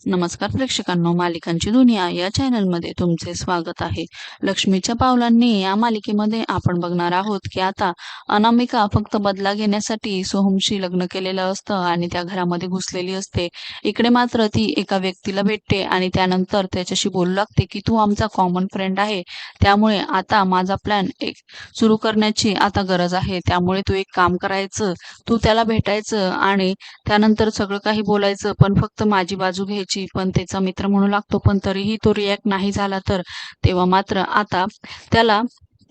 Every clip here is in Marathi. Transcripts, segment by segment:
नमस्कार प्रेक्षकांनो मालिकांची दुनिया या चॅनलमध्ये तुमचे स्वागत आहे. लक्ष्मीच्या पावलांनी या मालिकेमध्ये आपण बघणार आहोत की आता अनामिका फक्त बदला घेण्यासाठी सोहमशी लग्न केलेलं असतं आणि त्या घरामध्ये घुसलेली असते. इकडे मात्र ती एका व्यक्तीला भेटते आणि त्यानंतर त्याच्याशी बोलू लागते की तू आमचा कॉमन फ्रेंड आहे. त्यामुळे आता माझा प्लॅन एक सुरू करण्याची आता गरज आहे. त्यामुळे तू एक काम करायचं तू त्याला भेटायचं आणि त्यानंतर सगळं काही बोलायचं पण फक्त माझी बाजू घ्यायची पण त्याचा मित्र म्हणू लागतो पण तरीही तो रिॲक्ट नाही झाला तर तेव्हा मात्र आता त्याला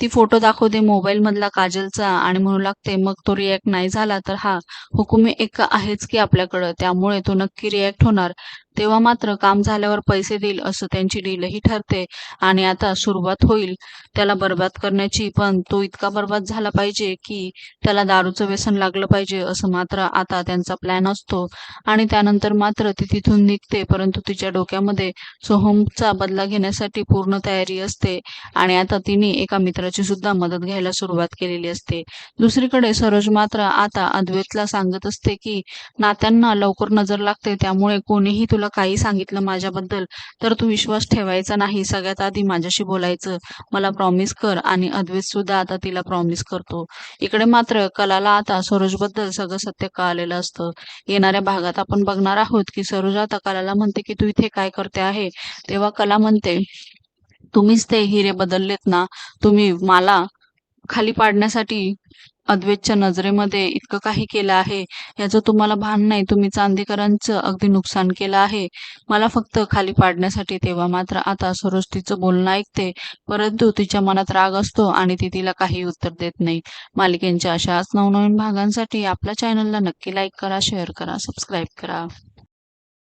ती फोटो दाखवते मोबाईल मधला काजलचा आणि म्हणू लागते मग तो रिॲक्ट नाही झाला तर हा हुकुमी एक आहेच की आपल्याकडं. त्यामुळे तो नक्की रिॲक्ट होणार. तेव्हा मात्र काम झाल्यावर पैसे देईल असं त्यांची डीलही ठरते आणि आता सुरुवात होईल. त्याला बर्बाद करण्याची पण तो इतका बर्बाद झाला पाहिजे की त्याला दारूचं व्यसन लागलं पाहिजे असं मात्र आता त्यांचा प्लॅन असतो. आणि त्यानंतर मात्र ती तिथून निघते परंतु तिच्या डोक्यामध्ये सोहमचा बदला घेण्यासाठी पूर्ण तयारी असते आणि आता तिने एका मित्राची सुद्धा मदत घ्यायला सुरुवात केलेली असते. दुसरीकडे सरोज मात्र आता अद्वैतला सांगत असते की नात्यांना लवकर नजर लागते त्यामुळे कोणीही तुला तुला काही सांगितलं माझ्याबद्दल तर तू विश्वास ठेवायचा नाही. सगळ्यात आधी माझ्याशी बोलायचं. मला प्रॉमिस कर आणि अद्वैत सुद्धा आता तिला प्रॉमिस करतो. इकडे मात्र कलाला आता सरोजबद्दल सगळं सत्य कळालेलं असतं. येणाऱ्या भागात आपण बघणार आहोत की सरोज आता कलाला म्हणते की तू इथे काय करते आहे? तेव्हा कला म्हणते तुम्हीच ते हिरे बदललेत ना. तुम्ही मला खाली पाडण्यासाठी अद्वैतच्या नजरेमध्ये इतकं काही केलं आहे. याचं तुम्हाला भान नाही. तुम्ही चांदेकरांचं अगदी नुकसान केलं आहे. मला फक्त खाली पाडण्यासाठी तेव्हा मात्र आता सरोज तिचं बोलणं ऐकते. परंतु तिच्या मनात राग असतो आणि ती तिला काही उत्तर देत नाही. मालिकेंच्या अशाच नवनवीन भागांसाठी आपल्या चॅनलला नक्की लाईक करा शेअर करा सबस्क्राईब करा.